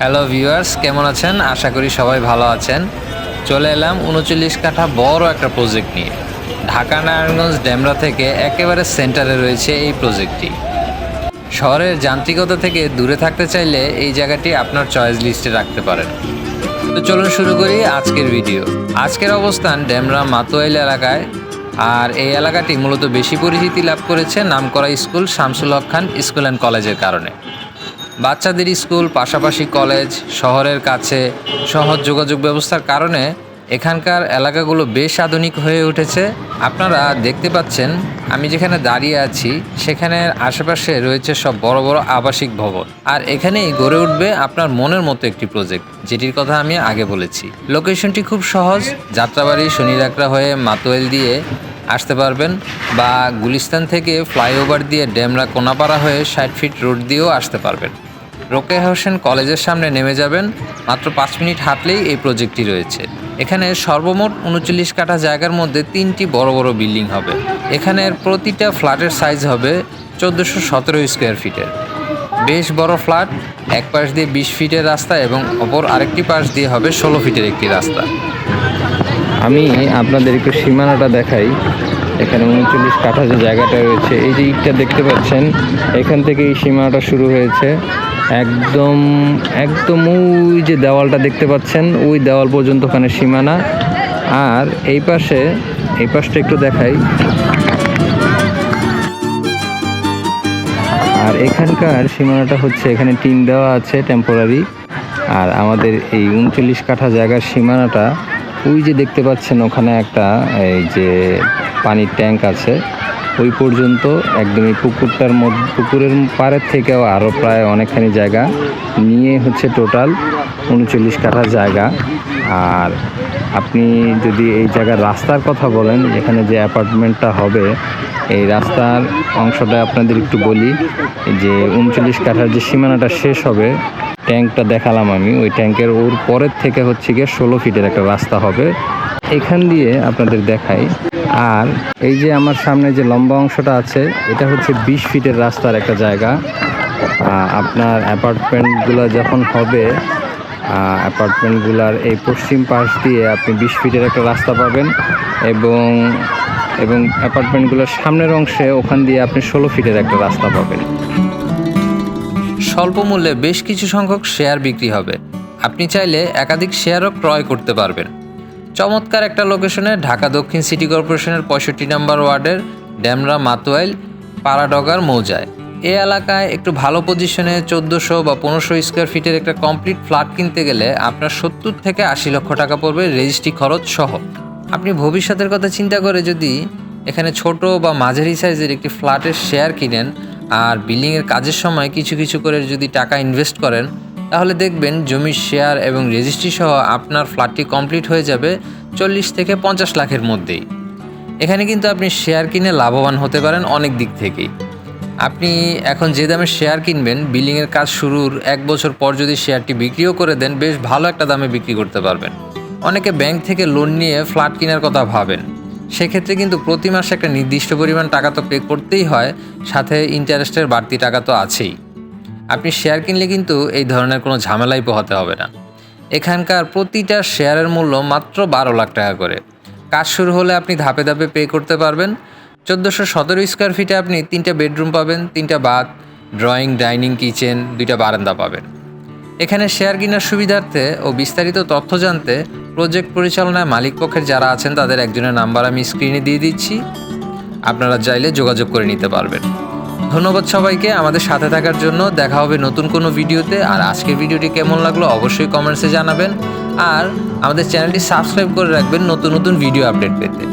Hello viewers কেমন আছেন? আশা করি সবাই ভালো আছেন। চলে এলাম উনচল্লিশ কাঠা বড় একটা প্রজেক্ট নিয়ে। ঢাকা নারায়ণগঞ্জ ড্যামরা থেকে একেবারে সেন্টারে রয়েছে এই প্রজেক্টটি শহরের যান্ত্রিকতা থেকে দূরে থাকতে চাইলে এই জায়গাটি আপনার চয়েস লিস্টে রাখতে পারেন। তো চলুন শুরু করি আজকের ভিডিও আজকের অবস্থান ড্যামরা মাতোয়াইল এলাকায়। আর এই এলাকাটি মূলত বেশি পরিচিতি লাভ করেছে নামকরা school Shamsul Haque Khan school and কলেজের কারণে। বাচ্চাদের স্কুল, পাশাপাশি কলেজ, শহরের কাছে সহজ যোগাযোগ ব্যবস্থার কারণে এখানকার এলাকাগুলো বেশ আধুনিক হয়ে উঠেছে। আপনারা দেখতে পাচ্ছেন, আমি যেখানে দাঁড়িয়ে আছি সেখানের আশেপাশে রয়েছে সব বড় বড় আবাসিক ভবন। আর এখানেই গড়ে উঠবে আপনার মনের মতো একটি প্রজেক্ট যেটির কথা আমি আগে বলেছি। লোকেশনটি খুব সহজ, যাত্রাবাড়ি শনিরাকড়া হয়ে মাতোয়েল দিয়ে আসতে পারবেন বা গুলিস্তান থেকে ফ্লাইওভার দিয়ে ডেমরা কোনাপাড়া হয়ে ষাট ফিট রোড দিয়েও আসতে পারবেন। রোকেয়া হোসেন কলেজের সামনে নেমে যাবেন, মাত্র পাঁচ মিনিট হাঁটলেই এই প্রজেক্টটি রয়েছে। এখানে সর্বমোট উনচল্লিশ কাঠা জায়গার মধ্যে তিনটি বড় বড় বিল্ডিং হবে। এখানের প্রতিটা ফ্ল্যাটের সাইজ হবে চোদ্দোশো সতেরো স্কোয়ার ফিটের। বেশ বড় ফ্ল্যাট, এক পাশ দিয়ে বিশ ফিটের রাস্তা এবং অপর আরেকটি পাশ দিয়ে হবে ষোলো ফিটের একটি রাস্তা। আমি আপনাদের একটু সীমানাটা দেখাই। এখানে উনচল্লিশ কাঠা যে জায়গাটা রয়েছে, এই যে ইটটা দেখতে পাচ্ছেন। এখান থেকে এই সীমানাটা শুরু হয়েছে। একদম একদম ওই যে দেওয়ালটা দেখতে পাচ্ছেন, ওই দেওয়াল পর্যন্ত ওখানে সীমানা। আর এই পাশে, এই পাশটা একটু দেখাই। আর এখানকার সীমানাটা হচ্ছে, এখানে টিন দেওয়া আছে টেম্পোরারি আর আমাদের এই উনচল্লিশ কাঠা জায়গার সীমানাটা, ওই যে দেখতে পাচ্ছেন ওখানে একটা, এই যে পানির ট্যাঙ্ক আছে। ওই পর্যন্ত একদম এই পুকুরটার মধ্যে, পুকুরের পাড়ের থেকেও আরও প্রায় অনেকখানি জায়গা নিয়ে হচ্ছে টোটাল উনচল্লিশ কাঠা জায়গা। আর আপনি যদি এই জায়গার রাস্তার কথা বলেন এখানে যে অ্যাপার্টমেন্টটা হবে, এই রাস্তার অংশটা আপনাদের একটু বলি, যে উনচল্লিশ কাঠার যে সীমানাটা শেষ হবে, ট্যাঙ্কটা দেখালাম আমি। ওই ট্যাঙ্কের ওর পরের থেকে হচ্ছে গিয়ে ষোলো ফিটের একটা রাস্তা হবে। এখান দিয়ে আপনাদের দেখাই। আর এই যে আমার সামনে যে লম্বা অংশটা আছে, এটা হচ্ছে বিশ ফিটের রাস্তার একটা জায়গা। আপনার অ্যাপার্টমেন্টগুলো যখন হবে অ্যাপার্টমেন্টগুলার এই পশ্চিম পাশ দিয়ে আপনি বিশ ফিটের একটা রাস্তা পাবেন এবং এবং অ্যাপার্টমেন্টগুলোর সামনের অংশে ওখান দিয়ে আপনি ষোলো ফিটের একটা রাস্তা পাবেন। স্বল্প মূল্যে বেশ কিছু সংখ্যক শেয়ার বিক্রি হবে। আপনি চাইলে একাধিক শেয়ারও ক্রয় করতে পারবেন। চমৎকার একটা লোকেশনে ঢাকা দক্ষিণ সিটি কর্পোরেশনের পঁয়ষট্টি নম্বর ওয়ার্ডের ড্যামরা মাতোয়াইল, পাড়াডগার মৌজায়। এই এলাকায় একটু ভালো পজিশনে চোদ্দোশো বা পনেরোশো স্কোয়ার ফিটের একটা কমপ্লিট ফ্ল্যাট কিনতে গেলে আপনার সত্তর থেকে আশি লক্ষ টাকা পড়বে রেজিস্ট্রি খরচ সহ। আপনি ভবিষ্যতের কথা চিন্তা করে যদি এখানে ছোট বা মাঝারি সাইজের একটি ফ্ল্যাটের শেয়ার কিনেন আর বিল্ডিংয়ের কাজের সময় কিছু কিছু করে যদি টাকা ইনভেস্ট করেন, তাহলে দেখবেন জমির শেয়ার এবং রেজিস্ট্রি সহ আপনার ফ্ল্যাটটি কমপ্লিট হয়ে যাবে চল্লিশ থেকে পঞ্চাশ লাখের মধ্যেই। এখানে কিন্তু আপনি শেয়ার কিনে লাভবান হতে পারেন অনেক দিক থেকেই। আপনি এখন যে দামে শেয়ার কিনবেন বিল্ডিংয়ের কাজ শুরুর এক বছর পর যদি শেয়ারটি বিক্রিও করে দেন, বেশ ভালো একটা দামে বিক্রি করতে পারবেন। অনেকে ব্যাংক থেকে লোন নিয়ে ফ্ল্যাট কেনার কথা ভাবেন। সেক্ষেত্রে কিন্তু প্রতি মাসে একটা নির্দিষ্ট পরিমাণ টাকা তো পে করতেই হয়, সাথে ইন্টারেস্টের বাড়তি টাকা তো আছেই। আপনি শেয়ার কিনলে কিন্তু এই ধরনের কোনো ঝামেলাই পোহাতে হবে না। এখানকার প্রতিটা শেয়ারের মূল্য মাত্র বারো লাখ টাকা করে। কাজ শুরু হলে আপনি ধাপে ধাপে পে করতে পারবেন। চোদ্দোশো সতেরো স্কোয়ার ফিটে আপনি তিনটা বেডরুম পাবেন, তিনটা বাথ ড্রয়িং ডাইনিং কিচেন দুইটা বারান্দা পাবেন। এখানে শেয়ার কেনার সুবিধার্থে ও বিস্তারিত তথ্য জানতে প্রজেক্ট পরিচালনায় মালিক পক্ষের যারা আছেন, তাদের একজনের নাম্বার আমি স্ক্রিনে দিয়ে দিচ্ছি। আপনারা চাইলে যোগাযোগ করে নিতে পারবেন। ধন্যবাদ সবাইকে, আমাদের সাথে থাকার জন্য দেখা হবে নতুন কোনো ভিডিওতে। আর আজকের ভিডিওটি কেমন লাগল অবশ্যই কমেন্টসে জানাবেন। আর আমাদের চ্যানেলটি সাবস্ক্রাইব করে রাখবেন নতুন নতুন ভিডিও আপডেট পেতে।